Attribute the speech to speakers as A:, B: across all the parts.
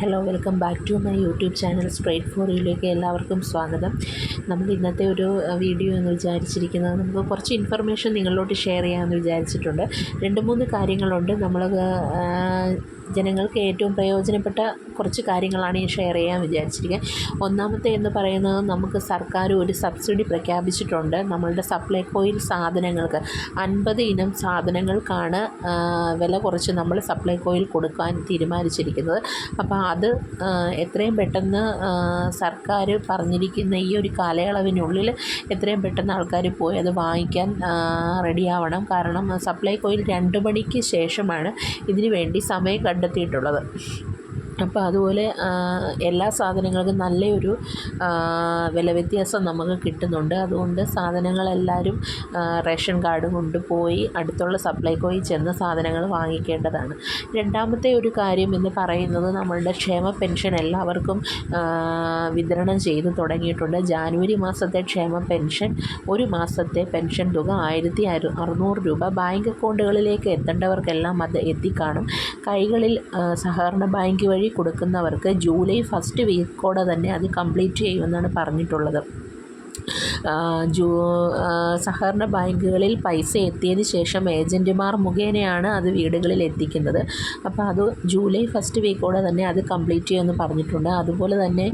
A: Hello welcome back to my YouTube channel straight four യിലേക്ക് എല്ലാവർക്കും സ്വാഗതം. നമ്മൾ ഇന്നത്തെ ഒരു വീഡിയോ എന്ന് വിചാരിച്ചിരിക്കുന്നത് നമുക്ക് കുറച്ച് ഇൻഫർമേഷൻ നിങ്ങളിലോട്ട് ഷെയർ ചെയ്യാമെന്ന് വിചാരിച്ചിട്ടുണ്ട്. രണ്ട് മൂന്ന് കാര്യങ്ങളുണ്ട്. നമ്മൾ ജനങ്ങൾക്ക് ഏറ്റവും പ്രയോജനപ്പെട്ട കുറച്ച് കാര്യങ്ങളാണ് ഈ ഷെയർ ചെയ്യാൻ വിചാരിച്ചിരിക്കുന്നത്. ഒന്നാമത്തെ എന്ന് പറയുന്നത് നമുക്ക് സർക്കാർ ഒരു സബ്സിഡി പ്രഖ്യാപിച്ചിട്ടുണ്ട്. നമ്മളുടെ സപ്ലൈകോയിൽ സാധനങ്ങൾക്ക് അൻപത് ഇനം സാധനങ്ങൾക്കാണ് വില കുറച്ച് നമ്മൾ സപ്ലൈകോയിൽ കൊടുക്കാൻ തീരുമാനിച്ചിരിക്കുന്നത്. അപ്പോൾ അത് എത്രയും പെട്ടെന്ന് സർക്കാർ പറഞ്ഞിരിക്കുന്ന ഈ ഒരു കാലയളവിനുള്ളിൽ എത്രയും പെട്ടെന്ന് ആൾക്കാർ പോയി അത് വാങ്ങിക്കാൻ റെഡിയാവണം. കാരണം സപ്ലൈകോയിൽ രണ്ട് മണിക്ക് ശേഷമാണ് ഇതിനു വേണ്ടി സമയം കണ്ടെത്തിയിട്ടുള്ളത്. അപ്പോൾ അതുപോലെ എല്ലാ സാധനങ്ങൾക്കും നല്ലൊരു ആ, വില വ്യത്യാസം നമുക്ക് കിട്ടുന്നുണ്ട്. അതുകൊണ്ട് സാധനങ്ങളെല്ലാവരും റേഷൻ കാർഡ് കൊണ്ടുപോയി അടുത്തുള്ള സപ്ലൈകോയിൽ ചെന്ന് സാധനങ്ങൾ വാങ്ങിക്കേണ്ടതാണ്. രണ്ടാമത്തെ ഒരു കാര്യം എന്ന് പറയുന്നത് നമ്മളുടെ ക്ഷേമ പെൻഷൻ എല്ലാവർക്കും വിതരണം ചെയ്തു തുടങ്ങിയിട്ടുണ്ട്. ജാനുവരി മാസത്തെ ക്ഷേമ പെൻഷൻ ഒരു മാസത്തെ പെൻഷൻ തുക ആയിരത്തി അറു അറുന്നൂറ് രൂപ. ബാങ്ക് അക്കൗണ്ടുകളിലേക്ക് എത്തേണ്ടവർക്കെല്ലാം അത് എത്തിക്കാണും. കൈകളിൽ സഹകരണ ബാങ്ക് വഴി കൊടുക്കുന്നവർക്ക് ജൂലൈ ഫസ്റ്റ് വീക്കോടെ തന്നെ അത് കംപ്ലീറ്റ് ചെയ്യുമെന്നാണ് പറഞ്ഞിട്ടുള്ളത്. ജൂ സഹകരണ ബാങ്കുകളിൽ പൈസ എത്തിയതിന് ശേഷം ഏജന്റുമാർ മുഖേനയാണ് അത് വീടുകളിൽ എത്തിക്കുന്നത്. അപ്പോൾ അത് ജൂലൈ ഫസ്റ്റ് വീക്കോടെ തന്നെ അത് കംപ്ലീറ്റ് ചെയ്യുമെന്ന് പറഞ്ഞിട്ടുണ്ട്. അതുപോലെ തന്നെ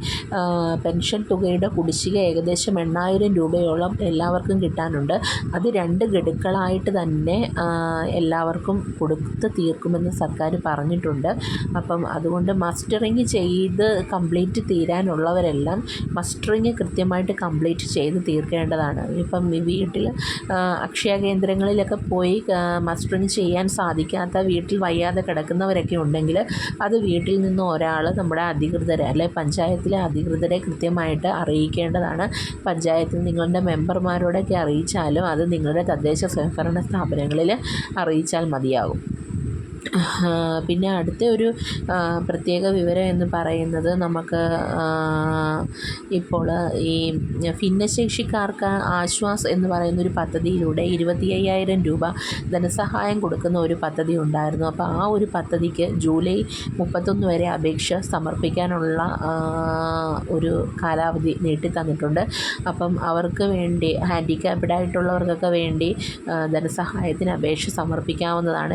A: പെൻഷൻ തുകയുടെ കുടിശ്ശിക ഏകദേശം എണ്ണായിരം രൂപയോളം എല്ലാവർക്കും കിട്ടാനുണ്ട്. അത് രണ്ട് ഗഡുക്കളായിട്ട് തന്നെ എല്ലാവർക്കും കൊടുത്ത് തീർക്കുമെന്ന് സർക്കാർ പറഞ്ഞിട്ടുണ്ട്. അപ്പം അതുകൊണ്ട് മസ്റ്ററിങ് ചെയ്ത് കംപ്ലീറ്റ് തീരാനുള്ളവരെല്ലാം മസ്റ്ററിങ് കൃത്യമായിട്ട് കംപ്ലീറ്റ് ചെയ്ത് തീർക്കേണ്ടതാണ്. ഇപ്പം വീട്ടിൽ അക്ഷയ കേന്ദ്രങ്ങളിലൊക്കെ പോയി മസ്റ്ററിങ് ചെയ്യാൻ സാധിക്കാത്ത വീട്ടിൽ വയ്യാതെ കിടക്കുന്നവരൊക്കെ ഉണ്ടെങ്കിൽ അത് വീട്ടിൽ നിന്ന് ഒരാൾ നമ്മുടെ അധികൃതരെ അല്ലെ പഞ്ചായത്തിലെ അധികൃതരെ കൃത്യമായിട്ട് അറിയിക്കേണ്ടതാണ്. പഞ്ചായത്തിൽ നിങ്ങളുടെ മെമ്പർമാരോടൊക്കെ അറിയിച്ചാലും അത് നിങ്ങളുടെ തദ്ദേശ സ്വയംഭരണ സ്ഥാപനങ്ങളിൽ അറിയിച്ചാൽ മതിയാകും. പിന്നെ അടുത്ത ഒരു പ്രത്യേക വിവരം എന്ന് പറയുന്നത് നമുക്ക് ഇപ്പോൾ ഈ ഭിന്നശേഷിക്കാർക്ക് ആശ്വാസ് എന്ന് പറയുന്ന ഒരു പദ്ധതിയിലൂടെ ഇരുപത്തി അയ്യായിരം രൂപ ധനസഹായം കൊടുക്കുന്ന ഒരു പദ്ധതി ഉണ്ടായിരുന്നു. അപ്പോൾ ആ ഒരു പദ്ധതിക്ക് ജൂലൈ മുപ്പത്തൊന്ന് വരെ അപേക്ഷ സമർപ്പിക്കാനുള്ള ഒരു കാലാവധി നീട്ടി തന്നിട്ടുണ്ട് അപ്പം അവർക്ക് വേണ്ടി ഹാൻഡിക്യാപ്ഡ് ആയിട്ടുള്ളവർക്കൊക്കെ വേണ്ടി ധനസഹായത്തിന് അപേക്ഷ സമർപ്പിക്കാവുന്നതാണ്.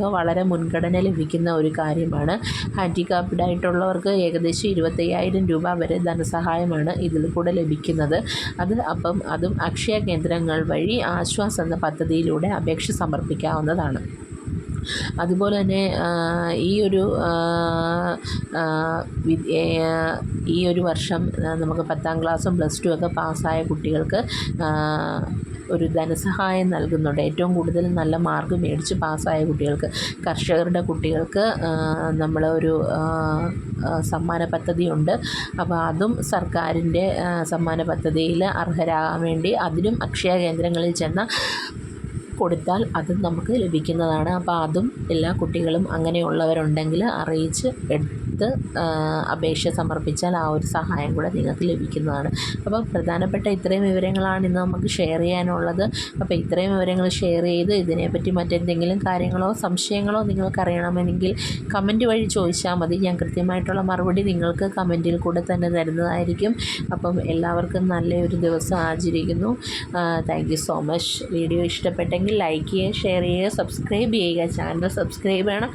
A: വീടില്ലാത്തവർക്കൊക്കെ വളരെ മുൻഗണന ലഭിക്കുന്ന ഒരു കാര്യമാണ്. ഹാൻഡിക്കാപ്ഡ് ആയിട്ടുള്ളവർക്ക് ഏകദേശം ഇരുപത്തയ്യായിരം രൂപ വരെ ധനസഹായമാണ് ഇതിൽ കൂടെ ലഭിക്കുന്നത്. അത് അപ്പം അതും അക്ഷയ കേന്ദ്രങ്ങൾ വഴി ആശ്വാസ് എന്ന പദ്ധതിയിലൂടെ അപേക്ഷ സമർപ്പിക്കാവുന്നതാണ്. അതുപോലെ തന്നെ ഈ ഒരു ഈ ഒരു വർഷം നമുക്ക് പത്താം ക്ലാസ്സും പ്ലസ് ടു ഒക്കെ പാസ്സായ കുട്ടികൾക്ക് ഒരു ധനസഹായം നൽകുന്നുണ്ട്. ഏറ്റവും കൂടുതൽ നല്ല മാർക്ക് മേടിച്ച് പാസ്സായ കുട്ടികൾക്ക് കർഷകരുടെ കുട്ടികൾക്ക് നമ്മൾ ഒരു സമ്മാന പദ്ധതിയുണ്ട്. അപ്പോൾ അതും സർക്കാരിന്റെ സമ്മാന പദ്ധതിയിൽ അർഹരാകാൻ വേണ്ടി അതിനും അക്ഷയ കേന്ദ്രങ്ങളിൽ ചെന്ന കൊടുത്താൽ അത് നമുക്ക് ലഭിക്കുന്നതാണ്. അപ്പോൾ അതും എല്ലാ കുട്ടികളും അങ്ങനെയുള്ളവരുണ്ടെങ്കിൽ അറിയിച്ച് ആ, അപേക്ഷ സമർപ്പിച്ചാൽ ആ ഒരു സഹായം കൂടെ നിങ്ങൾക്ക് ലഭിക്കുന്നതാണ്. അപ്പോൾ പ്രധാനപ്പെട്ട ഇത്രയും വിവരങ്ങളാണ് ഇന്ന് നമുക്ക് ഷെയർ ചെയ്യാനുള്ളത്. അപ്പോൾ ഇത്രയും വിവരങ്ങൾ ഷെയർ ചെയ്ത് ഇതിനെപ്പറ്റി മറ്റെന്തെങ്കിലും കാര്യങ്ങളോ സംശയങ്ങളോ നിങ്ങൾക്ക് അറിയണമെങ്കിൽ കമന്റ് വഴി ചോദിച്ചാൽ മതി. ഞാൻ കൃത്യമായിട്ടുള്ള മറുപടി നിങ്ങൾക്ക് കമന്റിൽ കൂടെ തന്നെ തരുന്നതായിരിക്കും. അപ്പം എല്ലാവർക്കും നല്ലൊരു ദിവസം ആചരിക്കുന്നു. താങ്ക് സോ മച്ച് വീഡിയോ ഇഷ്ടപ്പെട്ടെങ്കിൽ ലൈക്ക് ചെയ്യുക ഷെയർ ചെയ്യുക സബ്സ്ക്രൈബ് ചെയ്യുക. ചാനൽ സബ്സ്ക്രൈബ് ചെയ്യണം.